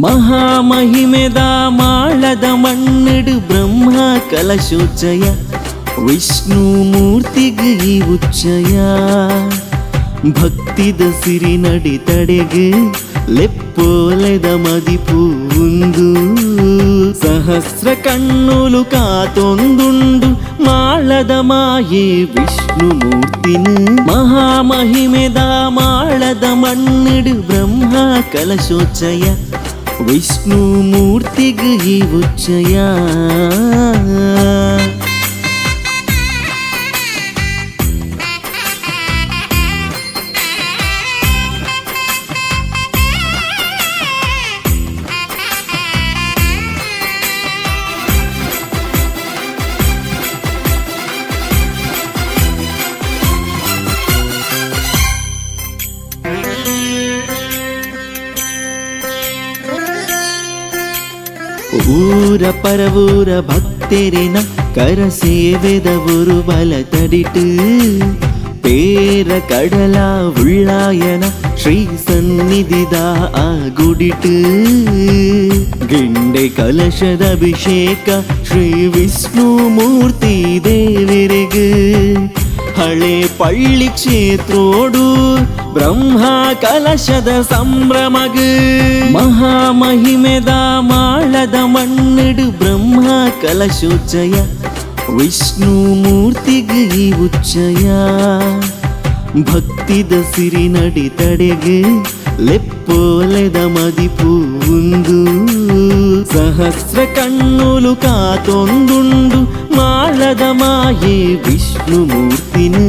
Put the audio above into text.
ಮಹಾಮಹಿಮೆದ ಮಾಳದ ಮಣ್ಣಿಡು ಬ್ರಹ್ಮ ಕಲಶೋಚ್ಚಯ ವಿಷ್ಣು ಮೂರ್ತಿಗೆ ಈ ಉಚ್ಚಯ ಭಕ್ತಿದ ಸಿರಿ నడి ತಡೆಗೆ లెప్పోలెద మదిపు ఉందు సహస్ర కన్నులు కాతొందుండు మాళద మాయే విష్ణుమూర్తిని. మహామహిమెద మాళద మన్నిడు బ్రహ్మ కలశోచయ విష్ణుమూర్తిగు ఈ ఉచ్చయా. ಊರ ಪರವೂರ ಭಕ್ತೆರಿನ ಕರ ಸೇವೆದ ಉರು ಬಲ ತಡಿಟ್ಟು பேர கடலா உள்ளாயன ஸ்ரீ சந்நிதிதா ஆகுடிட்டு கிண்டை கலசத அபிஷேக ஸ்ரீ விஷ்ணு மூர்த்தி தேவிரிகு ಹಳೆ ಪಳ್ಳಿ ಕ್ಷೇತ್ರೋಡು ಬ್ರಹ್ಮ ಕಲಶದ ಸಂಭ್ರಮಗ ಮಹಾಮಹಿಮೆದ ಮಾಡ ಮಣ್ಣಿಡು ಬ್ರಹ್ಮ ಕಲಶೋಚ್ಚಯ ವಿಷ್ಣು ಮೂರ್ತಿಗೆ ಈ ಉಚ್ಚಯ ಭಕ್ತಿದ ಸಿರಿ ನಡಿ ತಡೆಗೆ ಲೆಪ್ಪೋಲೆದ మదిపు ఉందు సహస్ర కన్నులు కాతొందుండు మాళద మాయే విష్ణుమూర్తిని